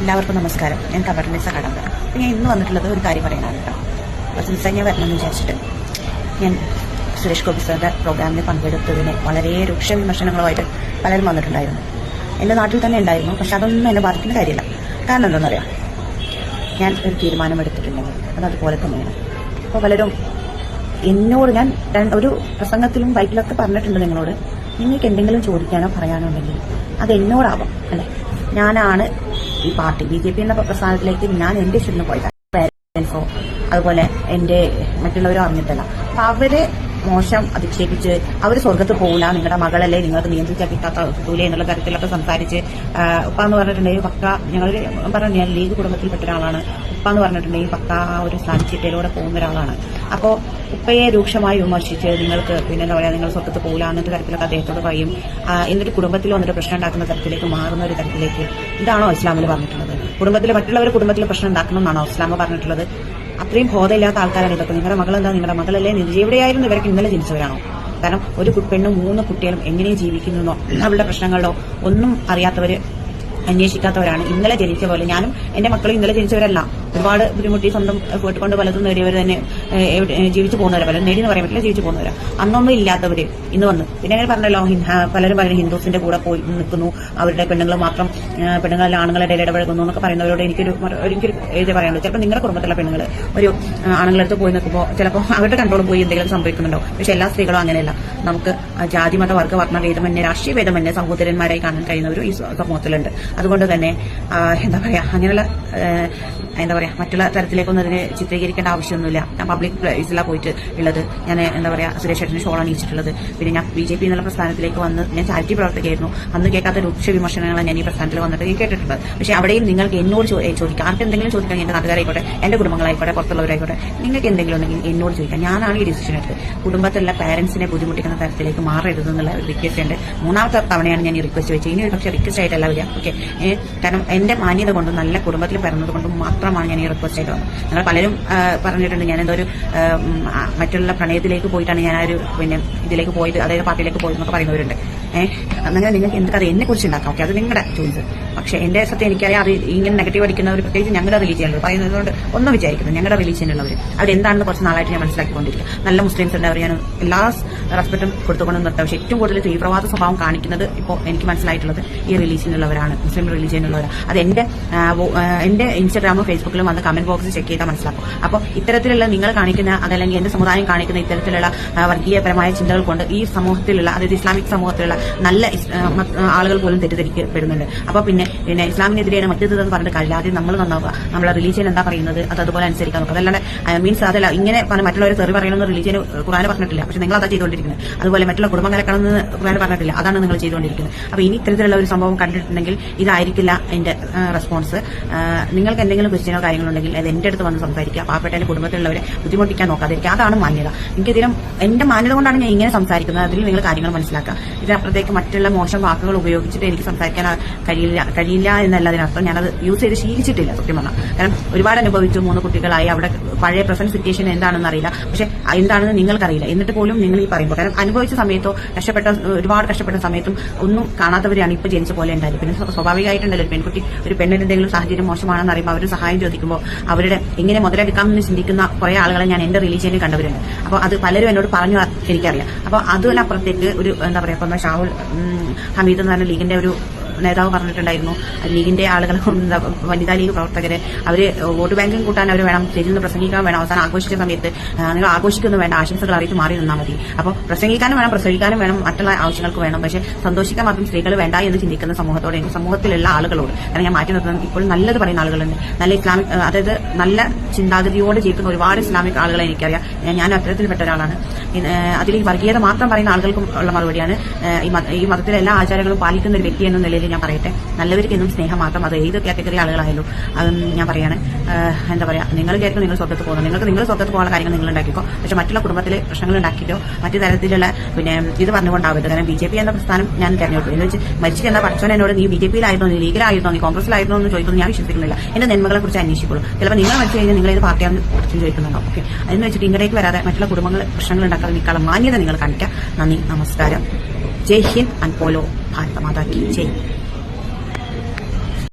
എല്ലാവർക്കും നമസ്കാരം. ഞാൻ കവർണിസ കടമ്പ അപ്പം ഞാൻ ഇന്ന് വന്നിട്ടുള്ളത് ഒരു കാര്യം പറയാനാണ് കേട്ടോ. അപ്പോൾ ഞാൻ വരണമെന്ന് വിചാരിച്ചിട്ട് ഞാൻ സുരേഷ് ഗോപി സാറിന്റെ പ്രോഗ്രാമിൽ പങ്കെടുത്തതിന് വളരെ രൂക്ഷ വിമർശനങ്ങളുമായിട്ട് പലരും വന്നിട്ടുണ്ടായിരുന്നു. എന്റെ നാട്ടിൽ തന്നെ ഉണ്ടായിരുന്നു പക്ഷെ അതൊന്നും എന്നെ ബാധിക്കുന്ന കാര്യമില്ല. കാരണം എന്താണെന്നറിയാം ഞാൻ ഒരു തീരുമാനമെടുത്തിട്ടുണ്ടെങ്കിൽ അത് അതുപോലെ തന്നെയാണ്. അപ്പോൾ പലരും എന്നോട് ഞാൻ ഒരു പ്രസംഗത്തിലും ബൈക്കിലൊക്കെ പറഞ്ഞിട്ടുണ്ട് നിങ്ങളോട്. നിങ്ങൾക്ക് എന്തെങ്കിലും ചോദിക്കാനോ പറയാനോ ഉണ്ടെങ്കിൽ അത് എന്നോടാവാം അല്ലേ? ഞാനാണ് ഈ പാർട്ടി ബി ജെ പി എന്ന പ്രസ്ഥാനത്തിലേക്ക് ഞാൻ എന്റെ ഇഷ്ടത്തിന് പേരൻസോ അതുപോലെ എന്റെ മറ്റുള്ളവരോ അറിഞ്ഞിട്ടല്ല. അപ്പൊ അവരെ മോശം അധിക്ഷേപിച്ച് അവർ സ്വർഗത്ത് പോകില്ല നിങ്ങളുടെ മകളല്ലേ നിങ്ങൾക്ക് നിയന്ത്രിക്കാൻ കിട്ടാത്ത കിട്ടൂലേ എന്നുള്ള തരത്തിലൊക്കെ സംസാരിച്ച് ഉപ്പ എന്ന് പറഞ്ഞിട്ടുണ്ടെങ്കിൽ പക്ക ഞങ്ങൾ പറഞ്ഞു ഞാൻ ലീഗ് കുടുംബത്തിൽപ്പെട്ട ഒരാളാണ്. ഉപ്പ എന്ന് പറഞ്ഞിട്ടുണ്ടെങ്കിൽ പക്ക ആ ഒരു സ്ഥാനച്ചിട്ടയിലൂടെ പോകുന്ന ഒരാളാണ്. അപ്പോൾ ഉപ്പയെ രൂക്ഷമായി വിമർശിച്ച് നിങ്ങൾക്ക് പിന്നെ എന്താ പറയുക നിങ്ങൾ സ്വത്തത്ത് പോകില്ല അങ്ങനത്തെ തരത്തിലൊക്കെ അദ്ദേഹത്തോട് പറയും. എന്നിട്ട് കുടുംബത്തിൽ വന്നിട്ട് പ്രശ്നം ഉണ്ടാക്കുന്ന തരത്തിലേക്ക് മാറുന്ന ഒരു തരത്തിലേക്ക് ഇതാണോ ഇസ്ലാമിൽ പറഞ്ഞിട്ടുള്ളത്? കുടുംബത്തിൽ മറ്റുള്ളവർ കുടുംബത്തിൽ പ്രശ്നം ഉണ്ടാക്കണമെന്നാണോ ഇസ്ലാമ പറഞ്ഞിട്ടുള്ളത്? അത്രയും ബോധമില്ലാത്ത ആൾക്കാരാണ് ഇതൊക്കെ. നിങ്ങളുടെ മകളെന്താ? നിങ്ങളുടെ മകളല്ലേ എവിടെയായിരുന്നു ഇവർക്ക് ഇന്നലെ ജനിച്ചവരാണോ? കാരണം ഒരു പെണ്ണും മൂന്ന് കുട്ടികളും എങ്ങനെ ജീവിക്കുന്നുണ്ടോ അവളുടെ പ്രശ്നങ്ങളോ ഒന്നും അറിയാത്തവര് അന്വേഷിക്കാത്തവരാണ്. ഇന്നലെ ജനിച്ച പോലെ ഞാനും എന്റെ മക്കളും ഇന്നലെ ജനിച്ചവരല്ല. ഒരുപാട് ബുദ്ധിമുട്ടി സ്വന്തം എഫേർട്ട് കൊണ്ട് പലതും നേടിയവർ തന്നെ ജീവിച്ചു പോകുന്നവരെ. പലതും നേടി എന്ന് പറയാൻ പറ്റില്ല ജീവിച്ചു പോകുന്നവരാ. അന്നൊന്നും ഇല്ലാത്തവര് ഇന്ന് വന്ന്. പിന്നെ അങ്ങനെ പറഞ്ഞല്ലോ പലരും പറയുന്നത് ഹിന്ദുസിന്റെ കൂടെ പോയി നിൽക്കുന്നു. അവരുടെ പെണ്ണുങ്ങൾ മാത്രം പെണ്ണുങ്ങളിൽ ആണുങ്ങളുടെ ഇടയിൽ ഇടപഴകുന്നു എന്നൊക്കെ പറയുന്നവരോട് എനിക്കൊരു എനിക്കൊരു ഇത് പറയാനുള്ളൂ ചിലപ്പോൾ നിങ്ങളുടെ കുടുംബത്തിലെ പെണ്ണുങ്ങൾ ഒരു ആണുങ്ങളെടുത്ത് പോയി നിൽക്കുമ്പോൾ ചിലപ്പോൾ അവരുടെ കൺട്രോൾ പോയി എന്തെങ്കിലും സംഭവിക്കുന്നുണ്ടോ? പക്ഷെ എല്ലാ സ്ത്രീകളും അങ്ങനെയല്ല. നമുക്ക് ജാതി മത വർഗ വർണ ഭേദമന്യേ രാഷ്ട്രീയ ഭേദമന്യേ സഹോദരന്മാരായി കാണാൻ കഴിയുന്നവരും ഈ സമൂഹത്തിലുണ്ട്. അതുകൊണ്ട് തന്നെ എന്താ പറയാ അങ്ങനെയുള്ള എന്താ പറയാ മറ്റുള്ള തരത്തിലേക്കൊന്നും അതിനെ ചിത്രീകരിക്കേണ്ട ആവശ്യമൊന്നുമില്ല. ഞാൻ പബ്ലിക് പ്ലേസിലാണ് പോയിട്ട് ഉള്ളത്. ഞാൻ എന്താ പറയാ സുരേഷ് ചേട്ടന് ഷോൾ അണിയിച്ചിട്ടുള്ളത്. പിന്നെ ഞാൻ ബി ജെ പി എന്നുള്ള പ്രസ്ഥാനത്തിലേക്ക് വന്ന് ഞാൻ ചാരിറ്റി പ്രവർത്തകയായിരുന്നു. അന്ന് കേൾക്കാത്ത രൂക്ഷ വിമർശനങ്ങളാണ് ഞാൻ ഈ പ്രസ്ഥാനത്തിൽ വന്നിട്ട് കേട്ടിട്ടുള്ളത്. പക്ഷെ അവിടെയും നിങ്ങൾക്ക് എന്നോട് ചോദിക്കാം. ആർക്ക് എന്തെങ്കിലും ചോദിക്കാൻ എന്റെ നാട്ടുകാരായിക്കോട്ടെ എന്റെ കുടുംബങ്ങളായിക്കോട്ടെ പുറത്തുള്ളവരായിക്കോട്ടെ നിങ്ങൾക്ക് എന്തെങ്കിലും ഉണ്ടെങ്കിൽ എന്നോട് ചോദിക്കാം. ഞാനാണ് ഈ ഡിസിഷൻ എടുത്തത്. കുടുംബത്തിലുള്ള പാരന്റ്സിനെ ബുദ്ധിമുട്ടിക്കുന്ന തരത്തിലേക്ക് മാറരുത് എന്നുള്ള റിക്വസ്റ്റ് ഉണ്ട്. മൂന്നാമത്തെ തവണയാണ് ഞാൻ ഈ റിക്വസ്റ്റ് വെച്ചത്. ഇനി ഒരു പക്ഷേ റിക്വസ്റ്റ് ആയിട്ടല്ല വരിക. ഓക്കെ കാരണം എന്റെ മാന്യത കൊണ്ടും നല്ല കുടുംബത്തിൽ പിറന്നത് കൊണ്ടും മാത്രമാണ് ഞാൻ ഈ റിക്വസ്റ്റ് വന്നത് നിങ്ങൾ പലരും പറഞ്ഞിട്ടുണ്ട്. ഞാൻ എന്തോ ഒരു മറ്റുള്ള പ്രണയത്തിലേക്ക് പോയിട്ടാണ് ഞാൻ ആ ഒരു പിന്നെ ഇതിലേക്ക് പോയത് അതായത് പാർട്ടിയിലേക്ക് പോയത് എന്നൊക്കെ പറയുന്നവരുണ്ട്. ഏഹ് അങ്ങനെ നിങ്ങൾക്ക് എന്തൊക്കെ എന്നെ കുറിച്ച് ഉണ്ടാക്കാം? ഓക്കെ അത് നിങ്ങളുടെ ചോയ്സ് പക്ഷേ എന്റെ സത്യം എനിക്കറിയാം അത് ഇങ്ങനെ നെഗറ്റീവ് അടിക്കുന്നവർ പ്രത്യേകിച്ച് ഞങ്ങളുടെ റിലീജിയനുള്ളവർ പറയുന്നതുകൊണ്ട് ഒന്നും വിചാരിക്കുന്നത് ഞങ്ങളുടെ റിലീജിയനുള്ളവർ അവരെന്താണെന്ന് കുറച്ച് നാളായിട്ട് ഞാൻ മനസ്സിലാക്കിക്കൊണ്ടിരിക്കുക. നല്ല മുസ്ലിംസ് ഉണ്ട് അവർ ഞാൻ എല്ലാ റെസ്പെക്റ്റും കൊടുത്തുകൊണ്ട് നിർത്താം. പക്ഷേ ഏറ്റവും കൂടുതൽ തീവ്രവാദ സ്വഭാവം കാണിക്കുന്നത് ഇപ്പോൾ എനിക്ക് മനസ്സിലായിട്ടുള്ളത് ഈ റിലീജിയനുള്ളവരാണ് മുസ്ലിം റിലീജിയനുള്ളവരാണ് അത് എന്റെ എന്റെ ഇൻസ്റ്റാഗ്രാമും ഫേസ്ബുക്കിലും വന്ന് കമന്റ് ബോക്സിൽ ചെക്ക് ചെയ്താൽ മനസ്സിലാക്കും. അപ്പോൾ ഇത്തരത്തിലുള്ള നിങ്ങൾ കാണിക്കുന്ന അതല്ലെങ്കിൽ എന്റെ സമുദായം കാണിക്കുന്ന ഇത്തരത്തിലുള്ള വർഗീയപരമായ ചിന്തകൾ കൊണ്ട് ഈ സമൂഹത്തിലുള്ള അതായത് ഇസ്ലാമിക് സമൂഹത്തിലുള്ള നല്ല ആളുകൾ പോലും തെറ്റിദ്ധരിക്കപ്പെടുന്നുണ്ട്. അപ്പൊ പിന്നെ പിന്നെ ഇസ്ലാമിനെതിരെയാണ് മറ്റേതെന്ന് പറഞ്ഞിട്ട് കാര്യമില്ല. നമ്മൾ നന്നാവുക. നമ്മളെ റിലീജിയൻ എന്താ പറയുന്നത്? അത് അതുപോലെ അനുസരിക്കാൻ നോക്കുക അതല്ലാതെ മീൻസ് അതല്ല ഇങ്ങനെ മറ്റുള്ളവരെ തെറി പറയണമെന്ന് റിലീജിയൻ ഖുറാൻ പറഞ്ഞിട്ടില്ല. പക്ഷെ നിങ്ങൾ അതാ ചെയ്തുകൊണ്ടിരിക്കുന്നത്. അതുപോലെ മറ്റുള്ള കുടുംബങ്ങളെ കടന്ന് ഖുറാൻ പറഞ്ഞിട്ടില്ല. അതാണ് നിങ്ങൾ ചെയ്തുകൊണ്ടിരിക്കുന്നത്. അപ്പൊ ഇനി ഇത്തരത്തിലുള്ള ഒരു സംഭവം കണ്ടിട്ടുണ്ടെങ്കിൽ ഇതായിരിക്കില്ല എന്റെ റെസ്പോൺസ് നിങ്ങൾക്ക് എന്തെങ്കിലും ക്വസ്റ്റ്യനോ കാര്യങ്ങളുണ്ടെങ്കിൽ അത് എന്റെ അടുത്ത് വന്ന് സംസാരിക്കുക. പാവപ്പെട്ടതിന്റെ കുടുംബത്തിലുള്ളവരെ ബുദ്ധിമുട്ടിക്കാൻ നോക്കാതിരിക്കുക. അതാണ് മാന്യത. എനിക്കെതിരെ എന്റെ മാന്യത കൊണ്ടാണ് ഞാൻ ഇങ്ങനെ സംസാരിക്കുന്നത്. അതിൽ നിങ്ങൾ കാര്യങ്ങൾ മനസ്സിലാക്കുക. ഇതിനപ്പുറത്തേക്ക് മറ്റുള്ള മോശം വാക്കുകൾ ഉപയോഗിച്ചിട്ട് എനിക്ക് സംസാരിക്കാൻ കഴിയില്ല കഴിയില്ല എന്നല്ല അതിനർത്ഥം. ഞാനത് യൂസ് ചെയ്ത് ശീലിച്ചിട്ടില്ല സത്യം പറഞ്ഞാൽ കാരണം ഒരുപാട് അനുഭവിച്ചു മൂന്ന് കുട്ടികളായി അവിടെ പഴയ പ്രസന്റ് സിറ്റുവേഷൻ എന്താണെന്ന് അറിയില്ല. പക്ഷെ എന്താണെന്ന് നിങ്ങൾക്കറിയില്ല. എന്നിട്ട് പോലും നിങ്ങൾ ഈ പറയുമ്പോൾ. കാരണം അനുഭവിച്ച സമയത്തോ കഷ്ടപ്പെട്ട ഒരുപാട് കഷ്ടപ്പെട്ട സമയത്തും ഒന്നും കാണാത്തവരെയാണ് ഇപ്പൊ ജനിച്ച പോലെ ഉണ്ടായത് പിന്നെ സ്വ- സ്വാഭാവികമായിട്ടുണ്ടല്ലോ പെൺകുട്ടി ഒരു പെണ്ണിന് എന്തെങ്കിലും സാഹചര്യം മോശമാണെന്ന് അറിയുമ്പോൾ അവർ സഹായം ചോദിക്കുമ്പോൾ അവരുടെ എങ്ങനെ മുതലെടുക്കാമെന്ന് ചിന്തിക്കുന്ന കുറെ ആളുകളെ ഞാൻ എന്റെ റിലീജിയനിൽ കണ്ടവരുണ്ട്. അപ്പോൾ അത് പലരും എന്നോട് പറഞ്ഞു എനിക്കറിയാം. അപ്പോൾ അതിനപ്പുറത്തേക്ക് ഒരു എന്താ പറയുക ഇപ്പൊ ഷാഹുൽ ഉം, ഹമീദ് എന്ന് പറഞ്ഞ ലീഗിന്റെ ഒരു നേതാവ് പറഞ്ഞിട്ടുണ്ടായിരുന്നു. ലീഗിന്റെ എന്താ വനിതാ ലീഗ് പ്രവർത്തകരെ അവർ വോട്ട് ബാങ്കും കൂട്ടാൻ അവർ വേണം സ്റ്റേജിൽ നിന്ന് പ്രസംഗിക്കാൻ വേണം അവസാനം ആഘോഷിച്ച സമയത്ത് നിങ്ങൾ ആഘോഷിക്കുന്നു വേണ്ട ആശംസകൾ അറിയിച്ച് മാറി നിന്നാൽ മതി. അപ്പോൾ പ്രസംഗിക്കാനും വേണം പ്രസംഗിക്കാനും വേണം മറ്റുള്ള ആവശ്യങ്ങൾക്ക് വേണം. പക്ഷെ സന്തോഷിക്കാൻ മാത്രം സ്ത്രീകൾ വേണ്ട എന്ന് ചിന്തിക്കുന്ന സമൂഹത്തോടെ സമൂഹത്തിലുള്ള ആളുകളോട് കാരണം ഞാൻ മാറ്റി നിർത്തുന്നത് ഇപ്പോൾ നല്ലത് പറയുന്ന ആളുകളുണ്ട്. നല്ല ഇസ്ലാമിക് അതായത് നല്ല ചിന്താഗതിയോടെ ജീവിക്കുന്ന ഒരുപാട് ഇസ്ലാമിക് ആളുകളെ എനിക്കറിയാം. ഞാൻ- അത്തരത്തിൽപ്പെട്ട ഒരാളാണ്. അതിൽ വർഗീയത മാത്രം പറയുന്ന ആളുകൾക്കും ഉള്ള മറുപടിയാണ് ഈ മതത്തിലെ എല്ലാ ആചാരങ്ങളും പാലിക്കുന്ന ഒരു വ്യക്തി എന്ന നിലയിൽ ഞാൻ പറയട്ടെ. നല്ലവർക്ക് എന്നും സ്നേഹം മാത്രം. അത് ഏത് കാറ്റഗറി ആളുകളായാലും അത് ഞാൻ പറയാണ്. എന്താ പറയുക നിങ്ങൾ വിചാരിക്കും നിങ്ങൾ സ്വത്തത്ത് പോകുന്നത് നിങ്ങൾക്ക് നിങ്ങൾ സ്വത്തത്ത് പോകാനുള്ള കാര്യങ്ങൾ നിങ്ങൾ ഉണ്ടാക്കിക്കോ. പക്ഷെ മറ്റുള്ള കുടുംബത്തിലെ പ്രശ്നങ്ങൾ ഉണ്ടാക്കിയിട്ടോ മറ്റു തരത്തിലുള്ള പിന്നെ ഇത് പറഞ്ഞുകൊണ്ടാവരുത്. കാരണം ബി ജെ പി എന്ന പ്രസ്ഥാനം ഞാൻ തെരഞ്ഞെടുത്തു. എന്ന് വെച്ച് മരിച്ചു എന്ന പഠിച്ചവൻ എന്നോട് നീ ബി ജെ പിയിലായിരുന്നോ നീ ലീഗിലായിരുന്നോ നീ കോൺഗ്രസിലായിരുന്നോ എന്ന് ചോദിക്കുന്നു. ഞാൻ വിശ്വസിക്കുന്നില്ല. എന്റെ നന്മകളെ കുറിച്ച് അന്വേഷിക്കുള്ളൂ. ചിലപ്പോൾ നിങ്ങൾ മരിച്ചു കഴിഞ്ഞാൽ നിങ്ങൾ ഏത് പാർട്ടിയാണെന്ന് കുറച്ചും ചോദിക്കുന്നുണ്ടോ? ഓക്കെ. അതെന്ന് വെച്ചിട്ട് ഇങ്ങടേക്ക് വരാതെ മറ്റുള്ള കുടുംബങ്ങൾ പ്രശ്നങ്ങൾ ഉണ്ടാക്കാതെ നിൽക്കാനുള്ള മാന്യത നിങ്ങൾ കാണിക്കുക നന്ദി. നമസ്കാരം. ജയ് ഹിന്ദ് ആൻഡ് പോലോ ഭാരത മാതാ കി ജയ്